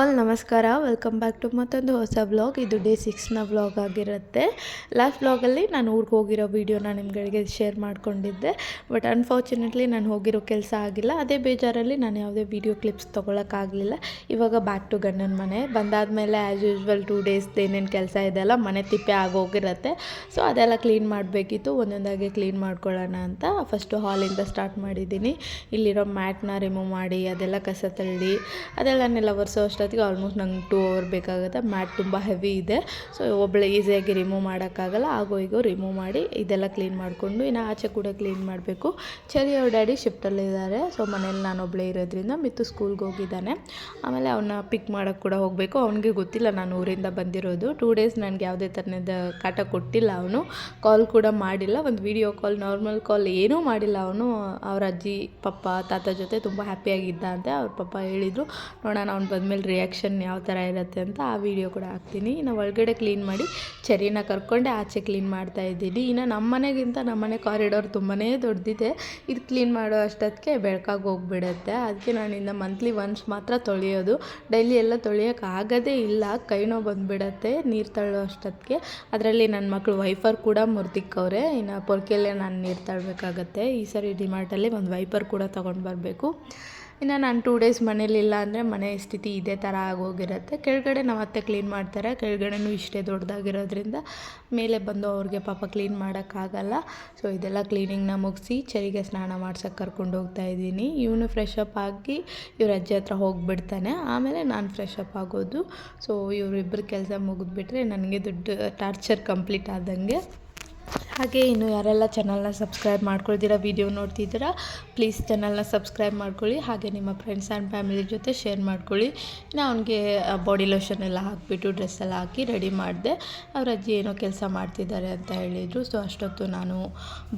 All ನಮಸ್ಕಾರ. Welcome back to ಮತ್ತೊಂದು ಹೊಸ ಬ್ಲಾಗ್ ಇದು ಡೇ ಸಿಕ್ಸ್ನ ಬ್ಲಾಗ್ ಆಗಿರುತ್ತೆ. ಲಾಸ್ಟ್ ಬ್ಲಾಗಲ್ಲಿ ನಾನು ಊರಿಗೆ ಹೋಗಿರೋ ವೀಡಿಯೋನ ನಿಮ್ಗಳಿಗೆ ಶೇರ್ ಮಾಡ್ಕೊಂಡಿದ್ದೆ. ಬಟ್ ಅನ್ಫಾರ್ಚುನೇಟ್ಲಿ ನಾನು ಹೋಗಿರೋ ಕೆಲಸ ಆಗಿಲ್ಲ. ಅದೇ ಬೇಜಾರಲ್ಲಿ ನಾನು ಯಾವುದೇ ವೀಡಿಯೋ ಕ್ಲಿಪ್ಸ್ ತೊಗೊಳಕ್ಕಾಗಲಿಲ್ಲ ಇವಾಗ ಬ್ಯಾಕ್ ಟು ಗಂಡನ ಮನೆ. ಬಂದಾದಮೇಲೆ ಆ್ಯಸ್ ಯೂಶ್ವಲ್ ಟೂ ಡೇಸ್ ಏನೇನು ಕೆಲಸ ಇದೆಲ್ಲ ಮನೆ ತಿಪ್ಪೆ ಆಗೋಗಿರುತ್ತೆ ಸೊ ಅದೆಲ್ಲ ಕ್ಲೀನ್ ಮಾಡಬೇಕಿತ್ತು. ಒಂದೊಂದಾಗಿ ಕ್ಲೀನ್ ಮಾಡ್ಕೊಳ್ಳೋಣ ಅಂತ. ಫಸ್ಟು ಹಾಲಿಂದ ಸ್ಟಾರ್ಟ್ ಮಾಡಿದ್ದೀನಿ. ಇಲ್ಲಿರೋ ಮ್ಯಾಟ್ನ ರಿಮೂವ್ ಮಾಡಿ, ಅದೆಲ್ಲ ಕಸ ತಳ್ಳಿ, ಅದೆಲ್ಲನೆಲ್ಲ ಒರೆಸೋ ಅಷ್ಟೊತ್ತಿಗೆ ಆಲ್ಮೋಸ್ಟ್ ನಂಗೆ ಟೂ ಅವರ್ ಬೇಕಾಗುತ್ತೆ. ಮ್ಯಾಟ್ ತುಂಬ ಹೆವಿ ಇದೆ. ಸೊ ಒಬ್ಬಳೆ ಈಸಿಯಾಗಿ ರಿಮೂವ್ ಮಾಡೋಕ್ಕಾಗಲ್ಲ. ಆಗೋ ಈಗೋ ರಿಮೂವ್ ಮಾಡಿ ಇದೆಲ್ಲ ಕ್ಲೀನ್ ಮಾಡಿಕೊಂಡು ಇನ್ನು ಆಚೆ ಕೂಡ ಕ್ಲೀನ್ ಮಾಡಬೇಕು. ಚರಿ ಅವ್ರ ಡ್ಯಾಡಿ ಶಿಫ್ಟಲ್ಲಿದ್ದಾರೆ ಸೊ ಮನೇಲಿ ನಾನು ಒಬ್ಬಳೇ ಇರೋದ್ರಿಂದ ಮಿತ್ತು ಸ್ಕೂಲ್ಗೆ ಹೋಗಿದ್ದಾನೆ. ಆಮೇಲೆ ಅವನ್ನ ಪಿಕ್ ಮಾಡೋಕ್ಕೆ ಕೂಡ ಹೋಗಬೇಕು. ಅವನಿಗೆ ಗೊತ್ತಿಲ್ಲ ನಾನು ಊರಿಂದ ಬಂದಿರೋದು. ಟೂ ಡೇಸ್ ನನಗೆ ಯಾವುದೇ ಥರನದ ಕಾಟ ಕೊಟ್ಟಿಲ್ಲ ಅವನು. ಕಾಲ್ ಕೂಡ ಮಾಡಿಲ್ಲ. ಒಂದು ವಿಡಿಯೋ ಕಾಲ್ ನಾರ್ಮಲ್ ಕಾಲ್ ಏನೂ ಮಾಡಿಲ್ಲ ಅವನು. ಅವ್ರ ಅಜ್ಜಿ, ಪಪ್ಪ, ತಾತ ಜೊತೆ ತುಂಬ ಹ್ಯಾಪಿಯಾಗಿದ್ದ ಅಂತ ಅವ್ರ ಪಪ್ಪ ಹೇಳಿದರು. ನೋಡೋಣ, ಅವ್ನು ಬಂದಮೇಲೆ ರಿಯಾಕ್ಷನ್ ಯಾವ ಥರ ಇರುತ್ತೆ ಅಂತ ಆ ವಿಡಿಯೋ ಕೂಡ ಹಾಕ್ತೀನಿ. ಇನ್ನು ಒಳಗಡೆ ಕ್ಲೀನ್ ಮಾಡಿ ಚರಿನ ಕರ್ಕೊಂಡೆ ಆಚೆ ಕ್ಲೀನ್ ಮಾಡ್ತಾ ಇದ್ದೀನಿ. ಇನ್ನು ನಮ್ಮ ಮನೆಗಿಂತ ನಮ್ಮ ಮನೆ ಕಾರಿಡೋರ್ ತುಂಬಾ ದೊಡ್ಡದಿದೆ ಇದು ಕ್ಲೀನ್ ಮಾಡೋ ಅಷ್ಟೊತ್ತಿಗೆ ಬೆಳಕಾಗಿ ಹೋಗ್ಬಿಡುತ್ತೆ. ಅದಕ್ಕೆ ನಾನು ಇನ್ನು ಮಂತ್ಲಿ ಒನ್ಸ್ ಮಾತ್ರ ತೊಳೆಯೋದು. ಡೈಲಿ ಎಲ್ಲ ತೊಳೆಯೋಕೆ ಆಗೋದೇ ಇಲ್ಲ. ಕೈ ನೋವು ಬಂದುಬಿಡತ್ತೆ ನೀರು ತಳ್ಳೋ ಅಷ್ಟೊತ್ತಿಗೆ. ಅದರಲ್ಲಿ ನನ್ನ ಮಕ್ಕಳು ವೈಫರ್ ಕೂಡ ಮುರ್ದಿಕ್ಕವ್ರೆ. ಇನ್ನು ಪೊರ್ಕೆಯಲ್ಲೇ ನಾನು ನೀರು ತಳ್ಳಬೇಕಾಗತ್ತೆ ಈ ಸರಿ ಡಿಮಾರ್ಟಲ್ಲಿ ಒಂದು ವೈಪರ್ ಕೂಡ ತೊಗೊಂಡು ಬರಬೇಕು. ಇನ್ನು ನಾನು ಟೂ ಡೇಸ್ ಮನೇಲಿಲ್ಲ ಅಂದರೆ ಮನೆ ಸ್ಥಿತಿ ಇದೇ ಥರ ಆಗೋಗಿರುತ್ತೆ. ಕೆಳಗಡೆ ನಮ್ಮ ಅತ್ತೆ ಕ್ಲೀನ್ ಮಾಡ್ತಾರೆ, ಕೆಳಗಡೆನೂ ಇಷ್ಟೇ ದೊಡ್ಡದಾಗಿರೋದ್ರಿಂದ ಮೇಲೆ ಬಂದು ಅವ್ರಿಗೆ ಪಾಪ ಕ್ಲೀನ್ ಮಾಡೋಕ್ಕಾಗಲ್ಲ ಸೊ ಇದೆಲ್ಲ ಕ್ಲೀನಿಂಗ್ನ ಮುಗಿಸಿ ಚರಿಗೆ ಸ್ನಾನ ಮಾಡ್ಸೋಕ್ಕೆ ಕರ್ಕೊಂಡು ಹೋಗ್ತಾ ಇದ್ದೀನಿ. ಇವನು ಫ್ರೆಶ್ ಅಪ್ ಆಗಿ ಇವ್ರ ಅಜ್ಜಿ ಹತ್ರ ಹೋಗಿಬಿಡ್ತಾನೆ. ಆಮೇಲೆ ನಾನು ಫ್ರೆಶ್ ಅಪ್ ಆಗೋದು. ಸೊ ಇವರಿಬ್ಬರು ಕೆಲಸ ಮುಗಿದ್ಬಿಟ್ರೆ ನನಗೆ ದುಡ್ಡು ಟಾರ್ಚರ್ ಕಂಪ್ಲೀಟ್ ಆದಂಗೆ ಹಾಗೆ ಇನ್ನು ಯಾರೆಲ್ಲ ಚಾನಲ್ನ ಸಬ್ಸ್ಕ್ರೈಬ್ ಮಾಡ್ಕೊಳ್ತೀರಾ ವಿಡಿಯೋ ನೋಡ್ತಿದ್ದೀರಾ ಪ್ಲೀಸ್ ಚಾನಲ್ನ ಸಬ್ಸ್ಕ್ರೈಬ್ ಮಾಡ್ಕೊಳ್ಳಿ. ಹಾಗೆ ನಿಮ್ಮ ಫ್ರೆಂಡ್ಸ್ ಆ್ಯಂಡ್ ಫ್ಯಾಮಿಲಿ ಜೊತೆ ಶೇರ್ ಮಾಡ್ಕೊಳ್ಳಿ. ನಾನು ಅವ್ನಿಗೆ ಬಾಡಿ ಲೋಷನ್ ಎಲ್ಲ ಹಾಕಿಬಿಟ್ಟು ಡ್ರೆಸ್ ಎಲ್ಲ ಹಾಕಿ ರೆಡಿ ಮಾಡಿದೆ. ಅವ್ರ ಅಜ್ಜಿ ಏನೋ ಕೆಲಸ ಮಾಡ್ತಿದ್ದಾರೆ ಅಂತ ಹೇಳಿದರು. ಸೊ ಅಷ್ಟೊತ್ತು ನಾನು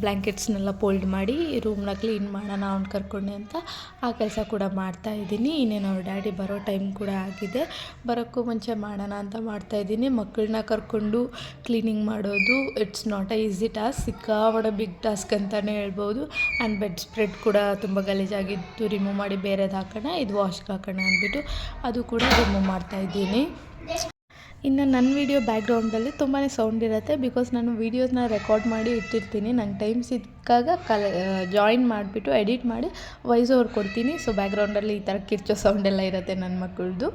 ಬ್ಲ್ಯಾಂಕೆಟ್ಸ್ನೆಲ್ಲ ಫೋಲ್ಡ್ ಮಾಡಿ ರೂಮ್ನ ಕ್ಲೀನ್ ಮಾಡೋಣ, ಅವ್ನು ಕರ್ಕೊಂಡೆ ಅಂತ ಆ ಕೆಲಸ ಕೂಡ ಮಾಡ್ತಾ ಇದ್ದೀನಿ. ಇನ್ನೇನು ಅವ್ರ ಡ್ಯಾಡಿ ಬರೋ ಟೈಮ್ ಕೂಡ ಆಗಿದೆ. ಬರೋಕ್ಕೂ ಮುಂಚೆ ಮಾಡೋಣ ಅಂತ ಮಾಡ್ತಾಯಿದ್ದೀನಿ ಮಕ್ಕಳನ್ನ ಕರ್ಕೊಂಡು ಕ್ಲೀನಿಂಗ್ ಮಾಡೋದು it's not a easy task ಸಿಕ್ಕಾಪಟ್ಟೆ ಬಿಗ್ ಟಾಸ್ಕ್ ಅಂತಲೇ ಹೇಳ್ಬೋದು. ಆ್ಯಂಡ್ ಬೆಡ್ ಸ್ಪ್ರೆಡ್ ಕೂಡ ತುಂಬ ಗಲೀಜಾಗಿದ್ದು ರಿಮೂವ್ ಮಾಡಿ ಬೇರೆದು ಹಾಕೋಣ, ಇದು ವಾಶ್ಗೆ ಹಾಕೋಣ ಅಂದ್ಬಿಟ್ಟು ಅದು ಕೂಡ ರಿಮೂವ್ ಮಾಡ್ತಾಯಿದ್ದೀನಿ ಇನ್ನು ನನ್ನ ವೀಡಿಯೋ ಬ್ಯಾಕ್ಗ್ರೌಂಡಲ್ಲಿ ತುಂಬಾ ಸೌಂಡ್ ಇರುತ್ತೆ ಬಿಕಾಸ್ ನಾನು ವೀಡಿಯೋಸ್ನ ರೆಕಾರ್ಡ್ ಮಾಡಿ ಇಟ್ಟಿರ್ತೀನಿ. ನಂಗೆ ಟೈಮ್ ಸಿಕ್ಕಾಗ ಕಲ ಜಾಯಿನ್ ಮಾಡಿಬಿಟ್ಟು ಎಡಿಟ್ ಮಾಡಿ ವಾಯ್ಸ್ ಓವರ್ ಕೊಡ್ತೀನಿ. ಸೊ ಬ್ಯಾಕ್ಗ್ರೌಂಡಲ್ಲಿ ಈ ಥರ ಕಿರ್ಚೋ ಸೌಂಡ್ ಎಲ್ಲ ಇರುತ್ತೆ ನನ್ನ ಮಕ್ಕಳದು.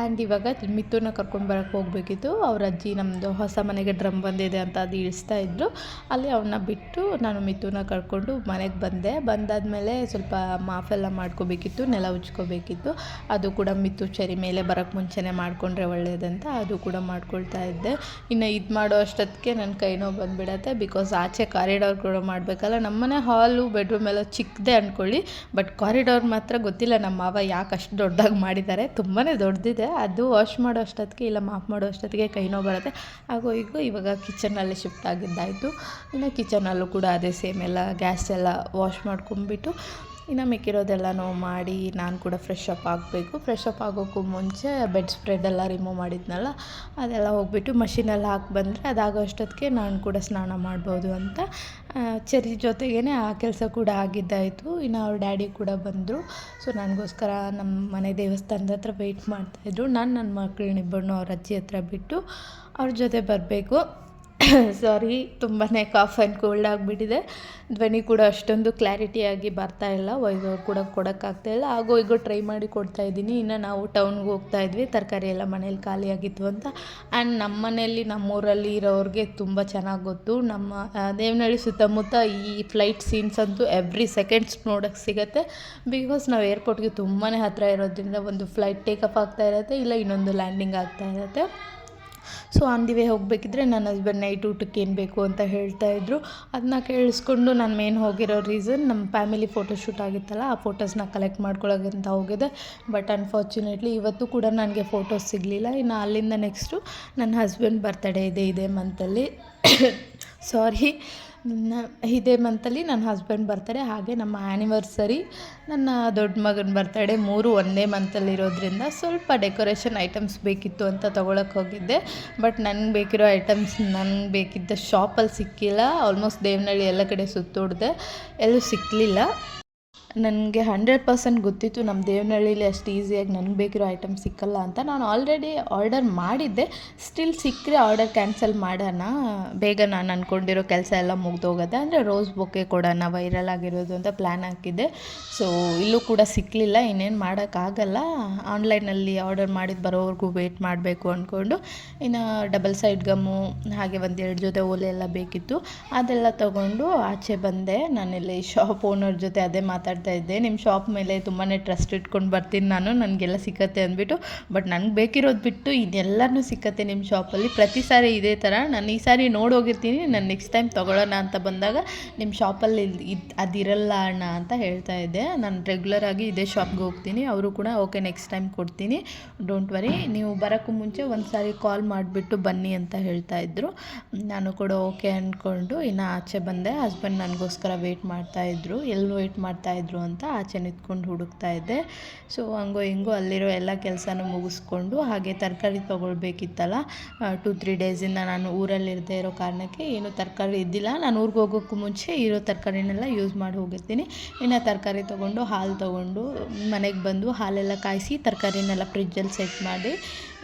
ಆ್ಯಂಡ್ ಇವಾಗ ಮಿತ್ತೂನ ಕರ್ಕೊಂಡು ಬರೋಕ್ಕೆ ಹೋಗಬೇಕಿತ್ತು. ಅವ್ರ ಅಜ್ಜಿ ನಮ್ಮದು ಹೊಸ ಮನೆಗೆ ಡ್ರಮ್ ಬಂದಿದೆ ಅಂತ ಅದು ಇಳಿಸ್ತಾ ಇದ್ದರು ಅಲ್ಲಿ ಅವನ್ನ ಬಿಟ್ಟು ನಾನು ಮಿತ್ತೂನ ಕರ್ಕೊಂಡು ಮನೆಗೆ ಬಂದೆ. ಬಂದಾದಮೇಲೆ ಸ್ವಲ್ಪ ಮಾಫೆಲ್ಲ ಮಾಡ್ಕೋಬೇಕಿತ್ತು, ನೆಲ ಉಜ್ಕೋಬೇಕಿತ್ತು. ಅದು ಕೂಡ ಮಿತ್ತು ಚರಿ ಮೇಲೆ ಬರೋಕ್ಕೆ ಮುಂಚೆನೇ ಮಾಡಿಕೊಂಡ್ರೆ ಒಳ್ಳೆಯದಂತ ಅದು ಕೂಡ ಮಾಡ್ಕೊಳ್ತಾ ಇದ್ದೆ. ಇನ್ನು ಇದು ಮಾಡೋ ಅಷ್ಟೊತ್ತಿಗೆ ನನ್ನ ಕೈ ನೋವು ಬಂದುಬಿಡತ್ತೆ. ಬಿಕಾಸ್ ಆಚೆ ಕಾರಿಡಾರ್ ಕೂಡ ಮಾಡಬೇಕಲ್ಲ. ನಮ್ಮನೆ ಹಾಲು ಬೆಡ್ರೂಮ್ ಎಲ್ಲ ಚಿಕ್ಕದೇ ಅಂದ್ಕೊಳ್ಳಿ ಬಟ್ ಕಾರಿಡಾರ್ ಮಾತ್ರ ಗೊತ್ತಿಲ್ಲ ನಮ್ಮ ಮಾವ ಯಾಕೆ ಅಷ್ಟು ದೊಡ್ಡದಾಗಿ ಮಾಡಿದ್ದಾರೆ ತುಂಬಾ ದೊಡ್ಡದಿದೆ ಅದು ವಾಶ್ ಮಾಡೋ ಅಷ್ಟೊತ್ತಿಗೆ ಇಲ್ಲ ಮಾಫ್ ಮಾಡೋ ಅಷ್ಟೊತ್ತಿಗೆ ಕೈ ನೋವು ಬರುತ್ತೆ. ಹಾಗೂ ಈಗ ಇವಾಗ ಕಿಚನಲ್ಲಿ ಶಿಫ್ಟ್ ಆಗಿದ್ದಾಯಿತು. ಇನ್ನು ಕಿಚನಲ್ಲೂ ಕೂಡ ಅದೇ ಸೇಮ್ ಎಲ್ಲ ಗ್ಯಾಸ್ ಎಲ್ಲ ವಾಶ್ ಮಾಡ್ಕೊಂಬಿಟ್ಟು ಇನ್ನು ಮಿಕ್ಕಿರೋದೆಲ್ಲನೂ ಮಾಡಿ ನಾನು ಕೂಡ ಫ್ರೆಶ್ ಅಪ್ ಆಗಬೇಕು. ಫ್ರೆಶ್ ಅಪ್ ಆಗೋಕ್ಕೂ ಮುಂಚೆ ಬೆಡ್ ಸ್ಪ್ರೆಡೆಲ್ಲ ರಿಮೂವ್ ಮಾಡಿದ್ನಲ್ಲ, ಅದೆಲ್ಲ ಹೋಗ್ಬಿಟ್ಟು ಮಷಿನಲ್ಲಿ ಹಾಕಿ ಬಂದರೆ ಅದಾಗೋ ಅಷ್ಟೊತ್ತಿಗೆ ನಾನು ಕೂಡ ಸ್ನಾನ ಮಾಡ್ಬೋದು ಅಂತ. ಚರಿ ಜೊತೆಗೇ ಆ ಕೆಲಸ ಕೂಡ ಆಗಿದ್ದಾಯಿತು. ಇನ್ನು ಅವ್ರ ಡ್ಯಾಡಿ ಕೂಡ ಬಂದರು. ಸೊ ನನಗೋಸ್ಕರ ನಮ್ಮ ಮನೆ ದೇವಸ್ಥಾನದ ಹತ್ರ ವೆಯ್ಟ್ ಮಾಡ್ತಾಯಿದ್ರು ನಾನು ನನ್ನ ಮಕ್ಕಳನ್ನಿಬ್ಬರನ್ನೂ ಅವ್ರ ಅಜ್ಜಿ ಹತ್ರ ಬಿಟ್ಟು ಅವ್ರ ಜೊತೆ ಬರಬೇಕು. ಸಾರಿ ತುಂಬಾ ಕಾಫ್ ಆ್ಯಂಡ್ ಕೋಲ್ಡ್ ಆಗಿಬಿಟ್ಟಿದೆ. ಧ್ವನಿ ಕೂಡ ಅಷ್ಟೊಂದು ಕ್ಲಾರಿಟಿಯಾಗಿ ಬರ್ತಾ ಇಲ್ಲ. ಓವರ್ ಕೂಡ ಕೊಡೋಕ್ಕಾಗ್ತಾಯಿಲ್ಲ ಹಾಗೋ ಈಗ ಟ್ರೈ ಮಾಡಿ ಕೊಡ್ತಾ ಇದ್ದೀನಿ. ಇನ್ನು ನಾವು ಟೌನ್ಗೆ ಹೋಗ್ತಾ ಇದ್ವಿ. ತರಕಾರಿ ಎಲ್ಲ ಮನೇಲಿ ಖಾಲಿಯಾಗಿತ್ತು ಅಂತ. ಆ್ಯಂಡ್ ನಮ್ಮ ಮನೆಯಲ್ಲಿ ನಮ್ಮೂರಲ್ಲಿ ಇರೋರಿಗೆ ತುಂಬ ಚೆನ್ನಾಗಿ ಗೊತ್ತು. ನಮ್ಮ ದೇವನಹಳ್ಳಿ ಸುತ್ತಮುತ್ತ ಈ ಫ್ಲೈಟ್ ಸೀನ್ಸ್ ಅಂತೂ ಎವ್ರಿ ಸೆಕೆಂಡ್ಸ್ ನೋಡೋಕ್ಕೆ ಸಿಗುತ್ತೆ. ಬಿಕಾಸ್ ನಾವು ಏರ್ಪೋರ್ಟ್ಗೆ ತುಂಬಾ ಹತ್ತಿರ ಇರೋದ್ರಿಂದ ಒಂದು ಫ್ಲೈಟ್ ಟೇಕಪ್ ಆಗ್ತಾ ಇರುತ್ತೆ. ಇಲ್ಲ ಇನ್ನೊಂದು ಲ್ಯಾಂಡಿಂಗ್ ಆಗ್ತಾ ಇರುತ್ತೆ. ಸೊ ಆನ್ ದಿ ವೇ ಹೋಗಬೇಕಿದ್ರೆ ನನ್ನ ಹಸ್ಬೆಂಡ್ ನೈಟ್ ಊಟಕ್ಕೆ ಏನು ಬೇಕು ಅಂತ ಹೇಳ್ತಾ ಇದ್ದರು ಅದನ್ನ ಕೇಳಿಸ್ಕೊಂಡು ನಾನು ಮೇನ್ ಹೋಗಿರೋ ರೀಸನ್ ನಮ್ಮ ಫ್ಯಾಮಿಲಿ ಫೋಟೋಶೂಟ್ ಆಗಿತ್ತಲ್ಲ, ಆ ಫೋಟೋಸ್ನ ಕಲೆಕ್ಟ್ ಮಾಡ್ಕೊಳ್ಳೋಕೆ ಅಂತ ಹೋಗಿದೆ ಬಟ್ ಅನ್ಫಾರ್ಚುನೇಟ್ಲಿ ಇವತ್ತು ಕೂಡ ನನಗೆ ಫೋಟೋಸ್ ಸಿಗಲಿಲ್ಲ. ಇನ್ನು ಅಲ್ಲಿಂದ ನೆಕ್ಸ್ಟು ನನ್ನ ಹಸ್ಬೆಂಡ್ ಬರ್ತಡೇ ಇದೆ, ಇದೇ ಮಂತಲ್ಲಿ ಸಾರಿ ಇದೇ ಮಂತಲ್ಲಿ ನನ್ನ ಹಸ್ಬೆಂಡ್ ಬರ್ತಾರೆ, ಹಾಗೆ ನಮ್ಮ ಆ್ಯನಿವರ್ಸರಿ ನನ್ನ ದೊಡ್ಡ ಮಗನ ಬರ್ತಡೇ ಮೂರು ಒಂದೇ ಮಂತಲ್ಲಿರೋದ್ರಿಂದ ಸ್ವಲ್ಪ ಡೆಕೋರೇಷನ್ ಐಟಮ್ಸ್ ಬೇಕಿತ್ತು ಅಂತ ತೊಗೊಳಕ್ಕೆ ಹೋಗಿದ್ದೆ. ಬಟ್ ನನಗೆ ಬೇಕಿರೋ ಐಟಮ್ಸ್ ನನಗೆ ಬೇಕಿದ್ದ ಶಾಪಲ್ಲಿ ಸಿಕ್ಕಿಲ್ಲ. ಆಲ್ಮೋಸ್ಟ್ ದೇವನಹಳ್ಳಿ ಎಲ್ಲ ಕಡೆ ಸುತ್ತೋಡಿದೆ. ಎಲ್ಲೂ ಸಿಕ್ಕಲಿಲ್ಲ ನನಗೆ ಹಂಡ್ರೆಡ್ ಪರ್ಸೆಂಟ್ ಗೊತ್ತಿತ್ತು ನಮ್ಮ ದೇವನಹಳ್ಳಿಲಿ ಅಷ್ಟು ಈಸಿಯಾಗಿ ನನಗೆ ಬೇಕಿರೋ ಐಟಮ್ ಸಿಕ್ಕಲ್ಲ ಅಂತ. ನಾನು ಆಲ್ರೆಡಿ ಆರ್ಡರ್ ಮಾಡಿದ್ದೆ. ಸ್ಟಿಲ್ ಸಿಕ್ಕರೆ ಆರ್ಡರ್ ಕ್ಯಾನ್ಸಲ್ ಮಾಡೋಣ. ಬೇಗ ನಾನು ಅಂದ್ಕೊಂಡಿರೋ ಕೆಲಸ ಎಲ್ಲ ಮುಗ್ದೋಗುತ್ತೆ ಅಂದರೆ ರೋಸ್ ಬೊಕ್ಕೆ ಕೊಡೋಣ ವೈರಲ್ ಆಗಿರೋದು ಅಂತ ಪ್ಲ್ಯಾನ್ ಹಾಕಿದ್ದೆ. ಸೊ ಇಲ್ಲೂ ಕೂಡ ಸಿಕ್ಕಲಿಲ್ಲ ಇನ್ನೇನು ಮಾಡೋಕ್ಕಾಗಲ್ಲ. ಆನ್ಲೈನಲ್ಲಿ ಆರ್ಡರ್ ಮಾಡಿದ್ದು ಬರೋವರೆಗೂ ವೆಯ್ಟ್ ಮಾಡಬೇಕು ಅಂದ್ಕೊಂಡು ಇನ್ನು ಡಬಲ್ ಸೈಡ್ ಗಮ್ಮು ಹಾಗೆ ಒಂದೆರಡು ಜೊತೆ ಓಲೆ ಎಲ್ಲ ಬೇಕಿತ್ತು. ಅದೆಲ್ಲ ತೊಗೊಂಡು ಆಚೆ ಬಂದೆ. ನಾನಿಲ್ಲಿ ಶಾಪ್ ಓನರ್ ಜೊತೆ ಅದೇ ಮಾತಾಡ್ತಾ ಇದ್ದೆ ನಿಮ್ಮ ಶಾಪ್ ಮೇಲೆ ತುಂಬಾ ಟ್ರಸ್ಟ್ ಇಟ್ಕೊಂಡು ಬರ್ತೀನಿ ನಾನು, ನನಗೆಲ್ಲ ಸಿಕ್ಕತ್ತೆ ಅಂದ್ಬಿಟ್ಟು. ಬಟ್ ನನಗೆ ಬೇಕಿರೋದು ಬಿಟ್ಟು ಇದೆಲ್ಲನೂ ಸಿಕ್ಕತ್ತೆ ನಿಮ್ಮ ಶಾಪಲ್ಲಿ ಪ್ರತಿ ಸಾರಿ ಇದೇ ಥರ ನಾನು ಈ ಸಾರಿ ನೋಡೋಗಿರ್ತೀನಿ, ನಾನು ನೆಕ್ಸ್ಟ್ ಟೈಮ್ ತೊಗೊಳ್ಳೋಣ ಅಂತ ಬಂದಾಗ ನಿಮ್ಮ ಶಾಪಲ್ಲಿ ಇದು ಅದಿರಲ್ಲ ಅಣ್ಣ ಅಂತ ಹೇಳ್ತಾ ಇದ್ದೆ. ನಾನು ರೆಗ್ಯುಲರ್ ಆಗಿ ಇದೇ ಶಾಪ್ಗೆ ಹೋಗ್ತೀನಿ. ಅವರು ಕೂಡ ಓಕೆ ನೆಕ್ಸ್ಟ್ ಟೈಮ್ ಕೊಡ್ತೀನಿ. ಡೋಂಟ್ ವರಿ ನೀವು ಬರೋಕ್ಕೂ ಮುಂಚೆ ಒಂದು ಸಾರಿ ಕಾಲ್ ಮಾಡಿಬಿಟ್ಟು ಬನ್ನಿ ಅಂತ ಹೇಳ್ತಾ ಇದ್ದರು ನಾನು ಕೂಡ ಓಕೆ ಅಂದ್ಕೊಂಡು ಇನ್ನು ಆಚೆ ಬಂದೆ. ಹಸ್ಬೆಂಡ್ ನನಗೋಸ್ಕರ ವೆಯ್ಟ್ ಮಾಡ್ತಾಯಿದ್ರು ಎಲ್ಲಿ ವೆಯ್ಟ್ ಮಾಡ್ತಾಯಿದ್ರು ಅಂತ ಆಚೆ ನಿಂತ್ಕೊಂಡು ಹುಡುಕ್ತಾ ಇದ್ದೆ. ಸೊ ಹಂಗೋ ಹಿಂಗೋ ಅಲ್ಲಿರೋ ಎಲ್ಲ ಕೆಲಸನೂ ಮುಗಿಸ್ಕೊಂಡು ಹಾಗೆ ತರಕಾರಿ ತೊಗೊಳ್ಬೇಕಿತ್ತಲ್ಲ ಟೂ ತ್ರೀ ಡೇಸಿಂದ ನಾನು ಊರಲ್ಲಿ ಇರದೇ ಇರೋ ಕಾರಣಕ್ಕೆ ಏನು ತರಕಾರಿ ಇದ್ದಿಲ್ಲ. ನಾನು ಊರಿಗೆ ಹೋಗೋಕ್ಕೂ ಮುಂಚೆ ಇರೋ ತರಕಾರಿನೆಲ್ಲ ಯೂಸ್ ಮಾಡಿ ಹೋಗಿರ್ತೀನಿ. ಇನ್ನು ತರಕಾರಿ ತೊಗೊಂಡು, ಹಾಲು ತೊಗೊಂಡು ಮನೆಗೆ ಬಂದು ಹಾಲೆಲ್ಲ ಕಾಯಿಸಿ ತರಕಾರಿನೆಲ್ಲ ಫ್ರಿಜ್ಜಲ್ಲಿ ಸೆಟ್ ಮಾಡಿ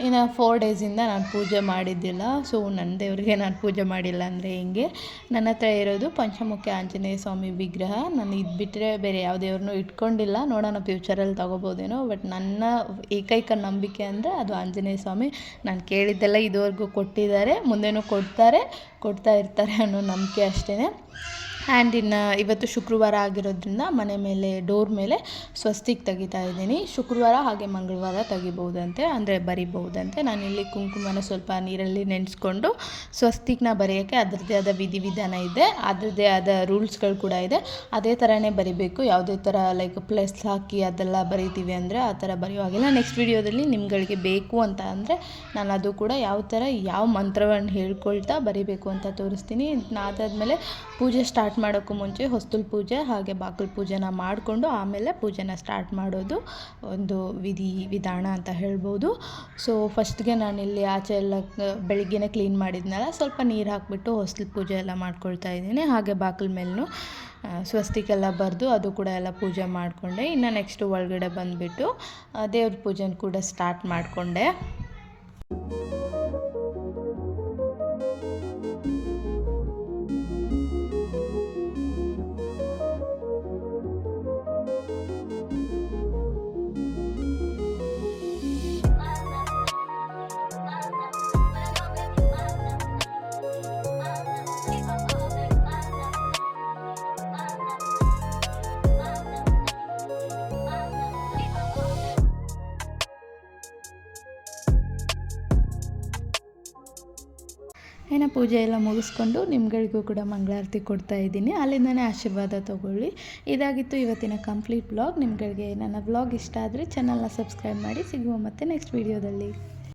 ಇನ್ನು ಫೋರ್ ಡೇಸಿಂದ ನಾನು ಪೂಜೆ ಮಾಡಿದ್ದಿಲ್ಲ. ಸೊ ನನ್ನ ದೇವರಿಗೆ ನಾನು ಪೂಜೆ ಮಾಡಿಲ್ಲ ಅಂದರೆ ಹೆಂಗೆ? ನನ್ನ ಹತ್ರ ಇರೋದು ಪಂಚಮುಖಿ ಆಂಜನೇಯ ಸ್ವಾಮಿ ವಿಗ್ರಹ. ನಾನು ಇದು ಬಿಟ್ಟರೆ ಬೇರೆ ಯಾವ ದೇವ್ರನ್ನೂ ಇಟ್ಕೊಂಡಿಲ್ಲ. ನೋಡೋಣ ಫ್ಯೂಚರಲ್ಲಿ ತೊಗೋಬೋದೇನೋ ಬಟ್ ನನ್ನ ಏಕೈಕ ನಂಬಿಕೆ ಅಂದರೆ ಅದು ಆಂಜನೇಯ ಸ್ವಾಮಿ. ನಾನು ಕೇಳಿದ್ದೆಲ್ಲ ಇದುವರೆಗೂ ಕೊಟ್ಟಿದ್ದಾರೆ. ಮುಂದೆನೂ ಕೊಡ್ತಾರೆ, ಕೊಡ್ತಾ ಇರ್ತಾರೆ ಅನ್ನೋ ನಂಬಿಕೆ ಅಷ್ಟೇ ಆ್ಯಂಡ್ ಇನ್ನು ಇವತ್ತು ಶುಕ್ರವಾರ ಆಗಿರೋದ್ರಿಂದ ಮನೆ ಮೇಲೆ ಡೋರ್ ಮೇಲೆ ಸ್ವಸ್ತಿಕ್ ತೆಗಿತಾ ಇದ್ದೀನಿ. ಶುಕ್ರವಾರ ಹಾಗೆ ಮಂಗಳವಾರ ತೆಗಿಬೋದಂತೆ ಅಂದರೆ ಬರಿಬಹುದಂತೆ. ಇಲ್ಲಿ ಕುಂಕುಮನ ಸ್ವಲ್ಪ ನೀರಲ್ಲಿ ನೆನೆಸ್ಕೊಂಡು ಸ್ವಸ್ತಿಕ್ನ ಬರೆಯೋಕ್ಕೆ ಅದರದ್ದೇ ಆದ ವಿಧಿವಿಧಾನ ಇದೆ. ಅದರದ್ದೇ ಆದ ರೂಲ್ಸ್ಗಳು ಕೂಡ ಇದೆ. ಅದೇ ಥರನೇ ಬರಿಬೇಕು. ಯಾವುದೇ ಥರ ಲೈಕ್ ಪ್ಲಸ್ ಹಾಕಿ ಅದೆಲ್ಲ ಬರಿತೀವಿ ಅಂದರೆ ಆ ಥರ ಬರೆಯುವಾಗಿಲ್ಲ ನೆಕ್ಸ್ಟ್ ವಿಡಿಯೋದಲ್ಲಿ ನಿಮ್ಗಳಿಗೆ ಬೇಕು ಅಂತ ಅಂದರೆ ನಾನು ಅದು ಕೂಡ ಯಾವ ಥರ ಯಾವ ಮಂತ್ರವನ್ನು ಹೇಳ್ಕೊಳ್ತಾ ಬರಿಬೇಕು ಅಂತ ತೋರಿಸ್ತೀನಿ. ಅದಾದಮೇಲೆ ಪೂಜೆ ಸ್ಟಾರ್ಟ್ ಮಾಡೋಕ್ಕೂ ಮುಂಚೆ ಹೊಸ್ತುಲ್ ಪೂಜೆ ಹಾಗೆ ಬಾಗಿಲು ಪೂಜೆನ ಮಾಡಿಕೊಂಡು ಆಮೇಲೆ ಪೂಜೆನ ಸ್ಟಾರ್ಟ್ ಮಾಡೋದು ಒಂದು ವಿಧಿ ವಿಧಾನ ಅಂತ ಹೇಳ್ಬೋದು. ಸೊ ಫಸ್ಟ್ಗೆ ಇಲ್ಲಿ ಆಚೆ ಎಲ್ಲ ಬೆಳಿಗ್ಗೆನೇ ಕ್ಲೀನ್ ಮಾಡಿದ್ನಲ್ಲ, ಸ್ವಲ್ಪ ನೀರು ಹಾಕಿಬಿಟ್ಟು ಹೊಸ್ಲು ಪೂಜೆ ಎಲ್ಲ ಮಾಡ್ಕೊಳ್ತಾ ಇದ್ದೀನಿ. ಹಾಗೆ ಬಾಗಿಲ ಮೇಲೂ ಸ್ವಸ್ತಿಕೆಲ್ಲ ಬರೆದು ಅದು ಕೂಡ ಎಲ್ಲ ಪೂಜೆ ಮಾಡಿಕೊಂಡೆ. ಇನ್ನು ನೆಕ್ಸ್ಟು ಒಳಗಡೆ ಬಂದುಬಿಟ್ಟು ದೇವ್ರ ಪೂಜೆನ ಕೂಡ ಸ್ಟಾರ್ಟ್ ಮಾಡಿಕೊಂಡೆ. ಏನೋ ಪೂಜೆ ಎಲ್ಲ ಮುಗಿಸ್ಕೊಂಡು ನಿಮ್ಗಳಿಗೂ ಕೂಡ ಮಂಗಳಾರತಿ ಕೊಡ್ತಾ ಇದ್ದೀನಿ. ಅಲ್ಲಿಂದನೇ ಆಶೀರ್ವಾದ ತೊಗೊಳ್ಳಿ. ಇದಾಗಿತ್ತು ಇವತ್ತಿನ ಕಂಪ್ಲೀಟ್ ಬ್ಲಾಗ್ ನಿಮ್ಗಳಿಗೆ ನನ್ನ ಬ್ಲಾಗ್ ಇಷ್ಟ ಆದರೆ ಚಾನಲ್ನ ಸಬ್ಸ್ಕ್ರೈಬ್ ಮಾಡಿ. ಸಿಗುವ ಮತ್ತೆ ನೆಕ್ಸ್ಟ್ ವೀಡಿಯೋದಲ್ಲಿ